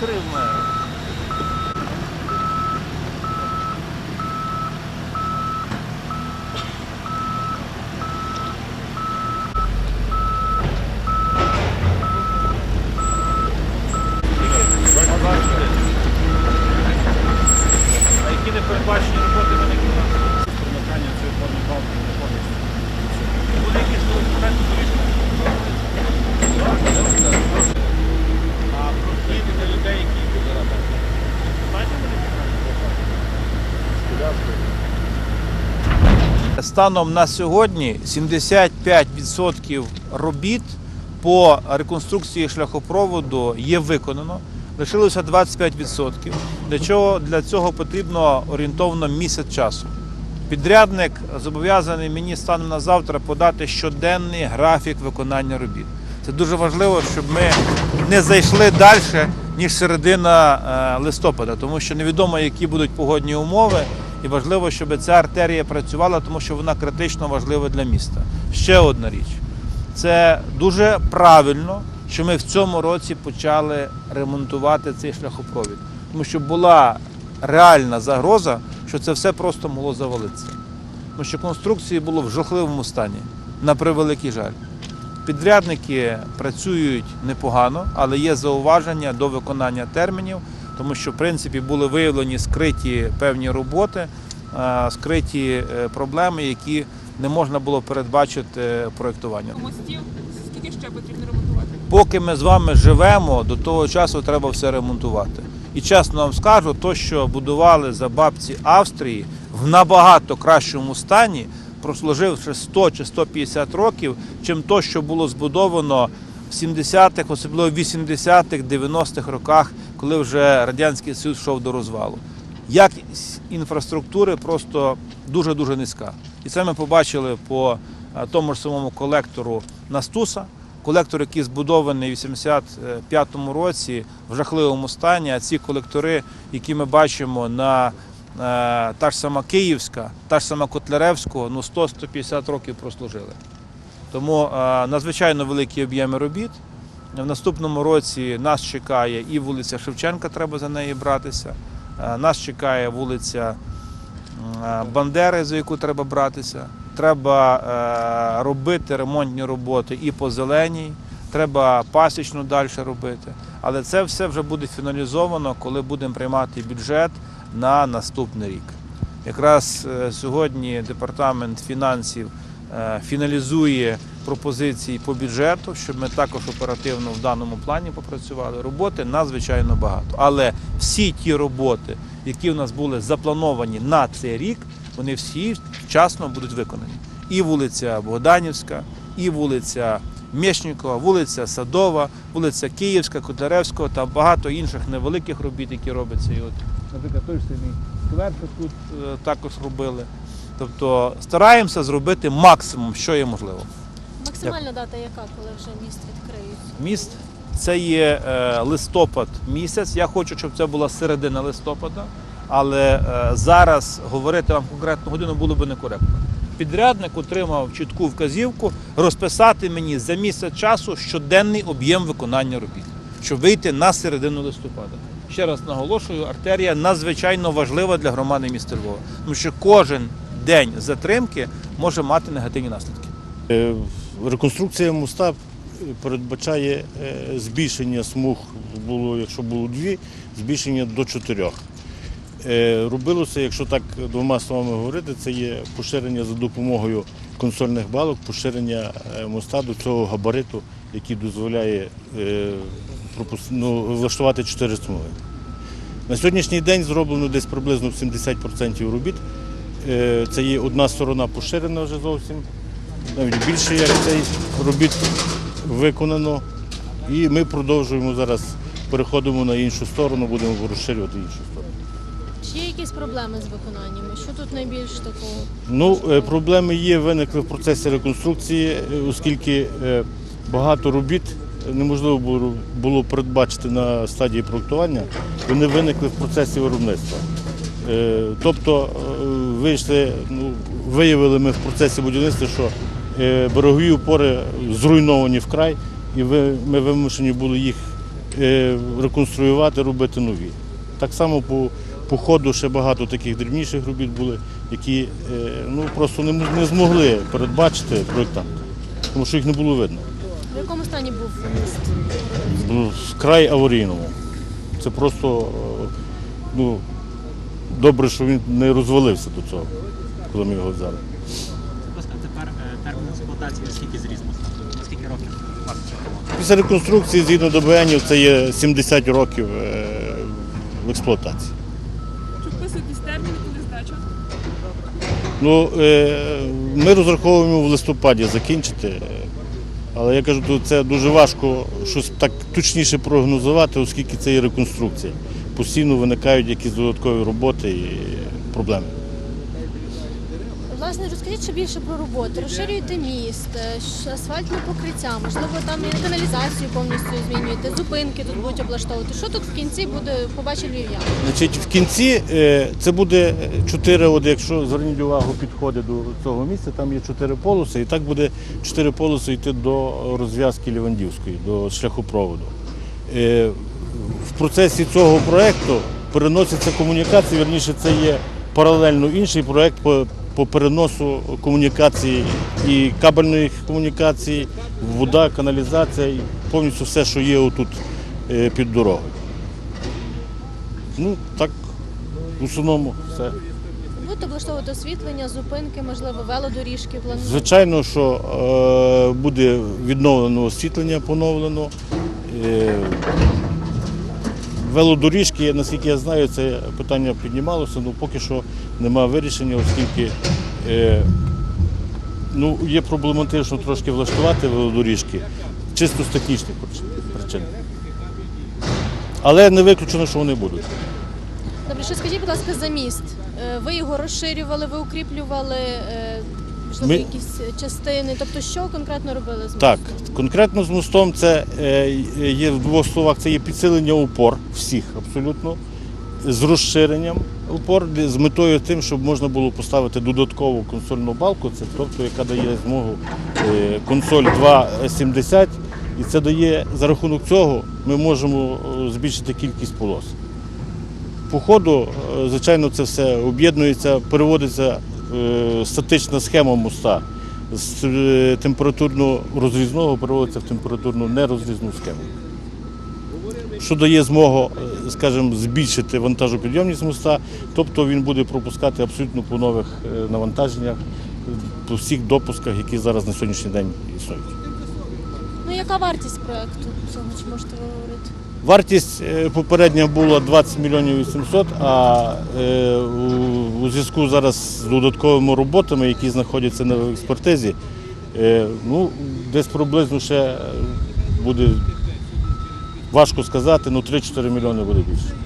Затримає. А які не передбачені роботи на них Примикання цієї форми балки не повністю. Буде якісь документи вирішені. А прохід для людей, які Знаєте, Станом на сьогодні 75% робіт по реконструкції шляхопроводу є виконано. Лишилося 25%. Для чого для цього потрібно орієнтовно місяць часу. Підрядник зобов'язаний мені станом на завтра подати щоденний графік виконання робіт. Це дуже важливо, щоб ми не зайшли далі, ніж середина е, листопада, тому що невідомо, які будуть погодні умови, і важливо, щоб ця артерія працювала, тому що вона критично важлива для міста. Ще одна річ. Це дуже правильно, що ми в цьому році почали ремонтувати цей шляхопровід, тому що була реальна загроза, що це все просто могло завалитися. Тому що конструкції було в жахливому стані, на превеликий жаль. Підрядники працюють непогано, але є зауваження до виконання термінів, тому що в принципі були виявлені скриті певні роботи, е, скриті е, проблеми, які не можна було передбачити е, проєктуванням. мостів, скільки ще потрібно ремонтувати? Поки ми з вами живемо, до того часу треба все ремонтувати. І чесно вам скажу, то, що будували за бабці Австрії в набагато кращому стані, прослуживши 100 чи 150 років, чим то, що було збудовано в 70-х, особливо в 80-х, 90-х роках, коли вже Радянський Союз йшов до розвалу. Якість інфраструктури просто дуже-дуже низька. І це ми побачили по е, тому ж самому колектору Настуса, колектор, який збудований в 85-му році в жахливому стані, а ці колектори, які ми бачимо на е, та ж сама Київська, та ж сама Котляревського, ну 100-150 років прослужили. Тому е, надзвичайно великі об'єми робіт. В наступному році нас чекає і вулиця Шевченка, треба за неї братися. Е, Нас чекає вулиця е, Бандери, за яку треба братися. Треба е, робити ремонтні роботи і по зеленій, треба пасічну далі робити. Але це все вже буде фіналізовано, коли будемо приймати бюджет на наступний рік. Якраз сьогодні департамент фінансів фіналізує пропозиції по бюджету, щоб ми також оперативно в даному плані попрацювали. Роботи надзвичайно багато. Але всі ті роботи, які в нас були заплановані на цей рік, вони всі вчасно будуть виконані. І вулиця Богданівська, і вулиця Мєшнікова, вулиця Садова, вулиця Київська, Котляревського та багато інших невеликих робіт, які робляться. І от, наприклад, той самий сквер тут е, також робили. Тобто стараємося зробити максимум, що є можливо. Максимальна дата яка, коли вже міст відкриють? Міст це є е, листопад місяць. Я хочу, щоб це була середина листопада, але е, зараз говорити вам конкретну годину було б некоректно. Підрядник отримав чітку вказівку розписати мені за місяць часу щоденний об'єм виконання робіт, щоб вийти на середину листопада. Ще раз наголошую, артерія надзвичайно важлива для громади міста Львова, тому що кожен день затримки може мати негативні наслідки. Реконструкція моста передбачає е, збільшення смуг, було, якщо було дві, збільшення до чотирьох. Е, Робилося, якщо так двома словами говорити, це є поширення за допомогою консольних балок, поширення е, моста до цього габариту, який дозволяє ну, влаштувати чотири смуги. На сьогоднішній день зроблено десь приблизно 70% робіт. Це є одна сторона поширена вже зовсім навіть більше як цей робіт виконано. І ми продовжуємо зараз, переходимо на іншу сторону, будемо розширювати іншу сторону. Чи є якісь проблеми з виконаннями? Що тут найбільш такого? Ну, е, проблеми є, виникли в процесі реконструкції, е, оскільки е, багато робіт неможливо було, передбачити на стадії проектування, вони виникли в процесі виробництва. Тобто вийшли, ну, виявили ми в процесі будівництва, що берегові опори зруйновані вкрай, і ми вимушені були їх е, реконструювати, робити нові. Так само по, по ходу ще багато таких дрібніших робіт були, які е, ну, просто не, не змогли передбачити проєктанти, тому що їх не було видно. В якому стані був міст? Ну, вкрай аварійному. Це просто е, ну, добре, що він не розвалився до цього, коли ми його взяли. Будь ласка, тепер е, термін експлуатації скільки зріз моста? На скільки років? Після реконструкції, згідно ДБНів, це є 70 років е, в експлуатації. Чи вписуєтесь терміни, коли здача? Ну, е, ми розраховуємо в листопаді закінчити, але я кажу, це дуже важко щось так точніше прогнозувати, оскільки це є реконструкція. Постійно виникають якісь додаткові роботи і проблеми. Власне, розкажіть ще більше про роботу. Розширюєте міст, е, асфальтне покриття, можливо, там і каналізацію повністю змінюєте, зупинки тут будуть облаштовувати. Що тут в кінці буде побачить? Значить, в кінці е, це буде чотири, от якщо зверніть увагу, підходи до цього місця, там є чотири полоси, і так буде чотири полоси йти до розв'язки Лівандівської, до шляхопроводу. Е, В процесі цього проєкту переносяться комунікації, верніше, це є паралельно інший проєкт по, переносу комунікації і кабельної комунікації, вода, каналізація, і повністю все, що є отут е, під дорогою. Ну, так, в основному все. Будете облаштовувати освітлення, зупинки, можливо, велодоріжки плануєте? Звичайно, що е, буде відновлено освітлення, поновлено. Е, велодоріжки, наскільки я знаю, це питання піднімалося, але поки що немає вирішення, оскільки е, ну, є проблематично трошки влаштувати велодоріжки, чисто з технічних причин-. Але не виключено, що вони будуть. Добре, ще скажіть, будь ласка, за міст. Е, Ви його розширювали, ви укріплювали, е, можливо, Ми- якісь частини. Тобто, що конкретно робили з мостом? Так, конкретно з мостом це е, є в двох словах, це є підсилення упор всіх абсолютно, з розширенням упор з метою тим, щоб можна було поставити додаткову консольну балку, це тобто, яка дає змогу е, консоль 2,70, і це дає за рахунок цього ми можемо е, збільшити кількість полос. По ходу, е, звичайно, це все об'єднується, переводиться е, статична схема моста з е, температурно-розрізного переводиться в температурно нерозрізну схему. Що дає змогу, е, скажімо, збільшити вантажопідйомність моста, тобто він буде пропускати абсолютно по нових е, навантаженнях, е, по всіх допусках, які зараз на сьогоднішній день існують. Ну, яка вартість проекту цього, чи можете ви говорити? Вартість е, попередня була 20 мільйонів 800, а е, у- у зв'язку зараз з додатковими роботами, які знаходяться на експертизі, е, ну, десь приблизно ще буде важко сказати, ну 3-4 мільйони буде більше.